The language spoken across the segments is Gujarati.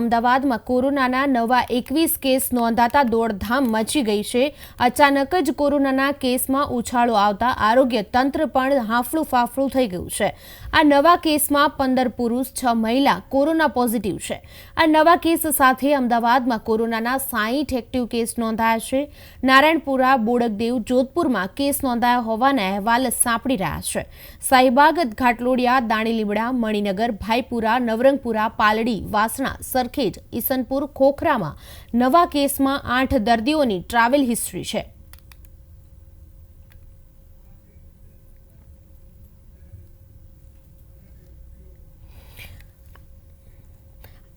અમદાવાદમાં કોરોનાના નવા એકવીસ કેસ નોંધાતા દોડધામ મચી ગઈ છે. અચાનક જ કોરોનાના કેસમાં ઉછાળો આવતા આરોગ્ય તંત્ર પણ હાંફળું ફાફળું થઈ ગયું છે. આ નવા કેસમાં પંદર પુરુષ, છ મહિલા કોરોના પોઝિટિવ છે. આ નવા કેસ સાથે અમદાવાદમાં કોરોનાના સાહીઠ એક્ટિવ કેસ નોંધાયા છે. નારાયણપુરા, બોડકદેવ, જોધપુરમાં કેસ નોંધાયા હોવાના અહેવાલ સાંપડી રહ્યા છે. સાઈબાગ ઘાટલોડિયા દાણીલીમડા મણિનગર, ભાઈપુરા, નવરંગપુરા, પાલડી, વાસણા, સરખેજ, ઈસનપુર, ખોખરામાં નવા કેસમાં આઠ દર્દીઓની ટ્રાવેલ હિસ્ટ્રી છે.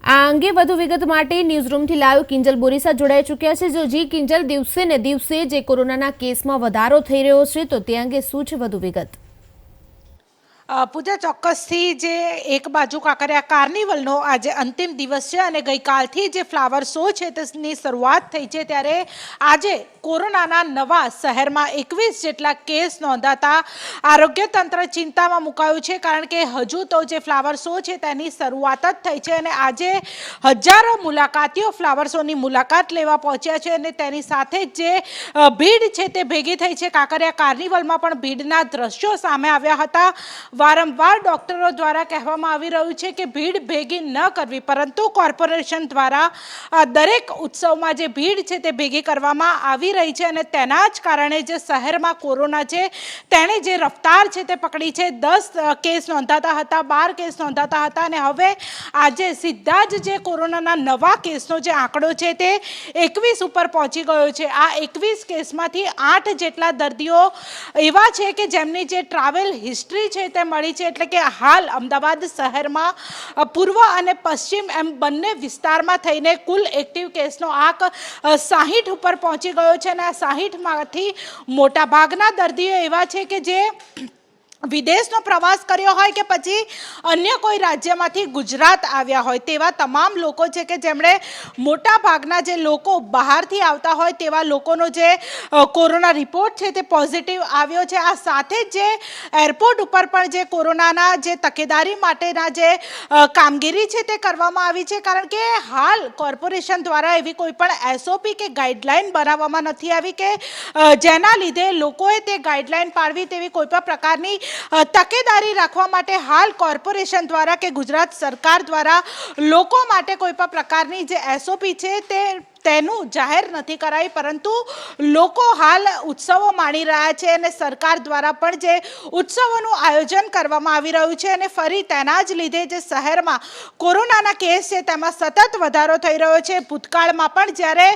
આ અંગે વધુ વિગત માટે ન્યૂઝરૂમથી લાઈવ કિંજલ બોરીસા જોડાઈ ચૂક્યા છે. જો જી, કિંજલ, દિવસે ને દિવસે જે કોરોનાના કેસમાં વધારો થઈ રહ્યો છે, તો તે અંગે શું છે વધુ વિગત? પૂજા ચોક્કસથી જે એક બાજુ કાંકરિયા કાર્નિવલનો આજે અંતિમ દિવસ છે અને ગઈકાલથી જે ફ્લાવર શો છે તેની શરૂઆત થઈ છે ત્યારે આજે કોરોનાના નવા શહેરમાં એકવીસ જેટલા કેસ નોંધાતા આરોગ્ય તંત્ર ચિંતામાં મુકાયું છે કારણ કે હજુ તો જે ફ્લાવર શો છે તેની શરૂઆત જ થઈ છે અને આજે હજારો મુલાકાતીઓ ફ્લાવર શોની મુલાકાત લેવા પહોંચ્યા છે અને તેની સાથે જ ભીડ છે તે ભેગી થઈ છે. કાંકરિયા કાર્નિવલમાં પણ ભીડના દ્રશ્યો સામે આવ્યા હતા. વારંવાર ડોક્ટરો દ્વારા કહેવામાં આવી રહ્યું છે કે ભીડ ભેગી ન કરવી, પરંતુ કોર્પોરેશન દ્વારા દરેક ઉત્સવમાં જે ભીડ છે તે ભેગી કરવામાં આવી રહી છે અને તેના જ કારણે જે શહેરમાં કોરોના છે, તેણે જે રફતાર છે તે પકડી છે, દસ કેસ નોંધાતા હતા, બાર કેસ નોંધાતા હતા અને હવે આજે સીધા જ જે કોરોનાના નવા કેસનો જે આંકડો છે તે એકવીસ ઉપર પહોંચી ગયો છે. આ એકવીસ કેસમાંથી આઠ જેટલા દર્દીઓ એવા છે કે જેમની જે ટ્રાવેલ હિસ્ટ્રી છે તે મળી છે એટલે કે હાલ અમદાવાદ શહેરમાં પૂર્વ અને પશ્ચિમ એમ બંને વિસ્તારમાં થઈને કુલ એક્ટિવ કેસનો આંક સાહીઠ ઉપર પહોંચી ગયો છે અને આ સાહીઠમાંથી મોટાભાગના દર્દીઓ એવા છે કે જે વિદેશનો પ્રવાસ કર્યો હોય કે પછી અન્ય કોઈ રાજ્યમાંથી ગુજરાત આવ્યા હોય તેવા તમામ લોકો છે કે જેમણે મોટા ભાગના જે લોકો બહારથી આવતા હોય તેવા લોકોનો જે કોરોના રિપોર્ટ છે તે પોઝિટિવ આવ્યો છે. આ સાથે જ જે એરપોર્ટ ઉપર પણ જે કોરોનાના જે તકેદારી માટેના જે કામગીરી છે તે કરવામાં આવી છે. કારણ કે હાલ કોર્પોરેશન દ્વારા એવી કોઈ પણ એસઓપી કે ગાઈડલાઈન બનાવવામાં નથી આવી કે જેના લીધે લોકોએ તે ગાઈડલાઈન પાડવી તેવી કોઈ પણ પ્રકારની તકેદારી રાખવા માટે હાલ કોર્પોરેશન દ્વારા કે ગુજરાત સરકાર દ્વારા લોકો માટે કોઈ પણ પ્રકારની જે એસઓપી છે તે તેનું જાહેર નથી કરાઈ, પરંતુ લોકો હાલ ઉત્સવો માણી રહ્યા છે અને સરકાર દ્વારા પણ જે ઉત્સવોનું આયોજન કરવામાં આવી રહ્યું છે અને ફરી તેના જ લીધે જે શહેરમાં કોરોનાના કેસ છે, તેમાં સતત વધારો થઈ રહ્યો છે. ભૂતકાળમાં પણ જ્યારે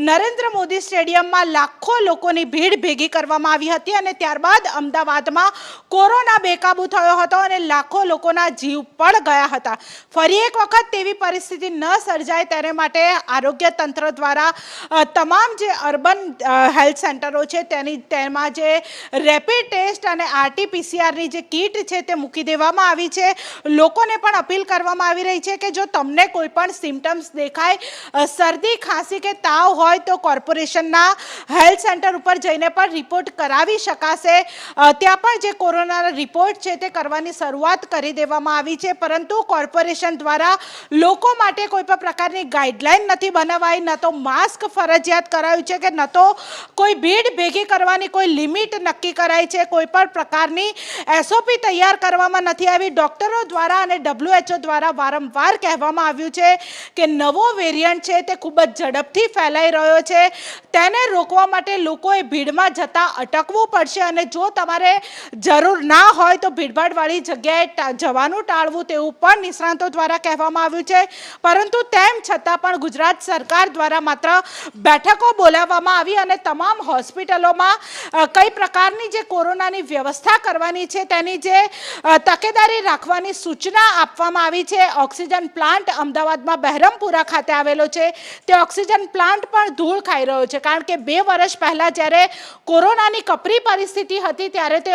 નરેન્દ્ર મોદી સ્ટેડિયમમાં લાખો લોકોની ભીડ ભેગી કરવામાં આવી હતી અને ત્યારબાદ અમદાવાદમાં કોરોના બેકાબૂ થયો હતો અને લાખો લોકોના જીવ પણ ગયા હતા. ફરી એક વખત તેવી પરિસ્થિતિ ન સર્જાય, તેને માટે આરોગ્ય તંત્ર દ્વારા તમામ જે અર્બન હેલ્થ સેન્ટરો છે, તેની, તેમાં જે રેપિડ ટેસ્ટ અને આરટીપીસીઆરની જે કીટ છે તે મૂકી દેવામાં આવી છે. લોકોને પણ અપીલ કરવામાં આવી રહી છે કે જો તમને કોઈ પણ સિમ્ટમ્સ દેખાય શરદી, ખાંસી કે તાવ હોય તો કોર્પોરેશનના હેલ્થ સેન્ટર ઉપર જઈને પણ રિપોર્ટ કરાવી શકાશે. ત્યાં પણ જે કોરોનાના રિપોર્ટ છે તે કરવાની શરૂઆત કરી દેવામાં આવી છે. પરંતુ કોર્પોરેશન દ્વારા લોકો માટે કોઈ પણ પ્રકારની ગાઈડલાઈન નથી બનાવાઈ, ન તો માસ્ક ફરજિયાત કરાયું છે કે ન તો કોઈ ભીડ ભેગી કરવાની કોઈ લિમિટ નક્કી કરાઈ છે, કોઈ પણ પ્રકારની એસઓપી તૈયાર કરવામાં નથી આવી. ડૉક્ટરો દ્વારા અને ડબ્લ્યુએચઓ દ્વારા વારંવાર કહેવામાં આવ્યું છે કે નવો વેરિયન્ટ છે તે ખૂબ જ ઝડપથી ફેલાઈ રહ્યો છે. તેને રોકવા માટે લોકોએ ભીડમાં જતાં અટકવું પડશે અને જો તમારે જરૂર ના હોય તો ભીડભાડવાળી જગ્યાએ જવાનું ટાળવું તેવું પણ નિષ્ણાંતો દ્વારા કહેવામાં આવ્યું છે. પરંતુ તેમ છતાં પણ ગુજરાત સરકાર દ્વારા માત્ર બેઠકો બોલાવવામાં આવી અને તમામ હોસ્પિટલોમાં કઈ પ્રકારની જે કોરોનાની વ્યવસ્થા કરવાની છે, તેની જે તકેદારી રાખવાની સૂચના આપવામાં આવી છે. ઓક્સિજન પ્લાન્ટ અમદાવાદમાં બહેરમપુરા ખાતે આવેલો છે. તે ઓક્સિજન પ્લાન્ટ પણ ધૂળ ખાઈ રહ્યો છે, કારણ કે બે વર્ષ પહેલાં જ્યારે કોરોનાની કપરી પરિસ્થિતિ હતી, ત્યારે તે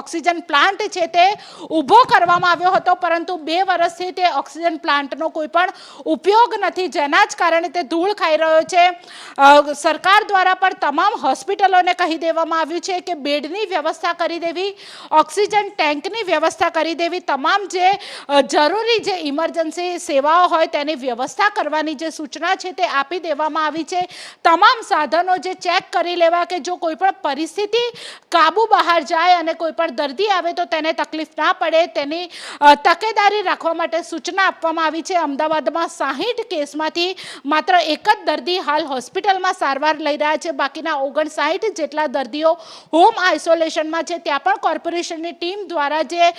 ઓક્સિજન પ્લાન્ટ છે તે ઊભો કરવામાં આવ્યો હતો, પરંતુ બે વર્ષથી તે ઓક્સિજન પ્લાન્ટનો કોઈ પણ ઉપયોગ નથી. જેના જ કારણે તે ધૂળ ખાઈ રહ્યો છે. સરકાર દ્વારા પણ તમામ હોસ્પિટલોને કહી દેવામાં આવ્યું છે કે બેડની વ્યવસ્થા કરી દેવી, ઓક્સિજન ટેન્કની વ્યવસ્થા કરી દેવી, તમામ જે જરૂરી જે ઇમરજન્સી સેવાઓ હોય તેની વ્યવસ્થા કરવાની જે સૂચના છે તે આપી દેવામાં આવી છે. તમામ સાધનો જે ચેક કરી લેવા કે જો કોઈ પણ પરિસ્થિતિ કાબુ બહાર જાય અને કોઈ પણ દર્દી આવે તો તેને તકલીફ ના પડે, તેની તકેદારી રાખવા માટે સૂચના આપવામાં આવી છે. અમદાવાદમાં સાહીઠ કેસમાંથી માત્ર એક જ દર્દી હાલ હોસ્પિટલમાં સારવાર લઈ રહ્યા છે. બાકીના ઓગણસાઠ જેટલા દર્દીઓ હોમ આઇસોલેશનમાં છે. ત્યાં પણ કોર્પોરેશનની ટીમ દ્વારા જે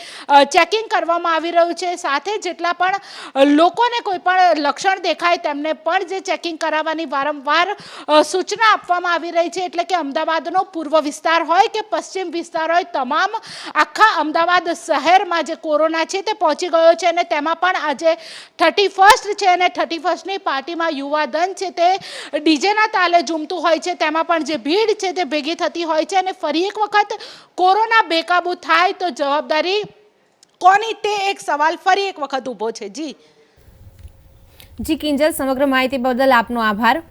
ચેકિંગ કરવામાં આવી રહ્યું છે. સાથે જેટલા પણ લોકોને કોઈ પણ લક્ષણ દેખાય તેમને પણ જે ચેકિંગ કરાવવાની વારંવાર સૂચના આપવામાં આવી રહી છે. એટલે કે અમદાવાદનો પૂર્વ વિસ્તાર હોય કે પશ્ચિમ વિસ્તાર હોય, તમામ આખા અમદાવાદ શહેરમાં જે કોરોના છે તે પહોંચી ગયો છે. અને તેમાં પણ આજે થર્ટી ફર્સ્ટ છે અને થર્ટી ફર્સ્ટની પાર્ટીમાં યુવાધન છે તે ડીજેના તાલે ઝૂમતું હોય છે. તેમાં પણ જે ભીડ છે તે ભેગી થતી હોય છે અને ફરી એક વખત કોરોના બેકાબૂ થાય તો જવાબદારી કોની? તે એક સવાલ ફરી એક વખત ઊભો છે. જી. જી કિંજલ, સમગ્ર માહિતી બદલ આપનો આભાર.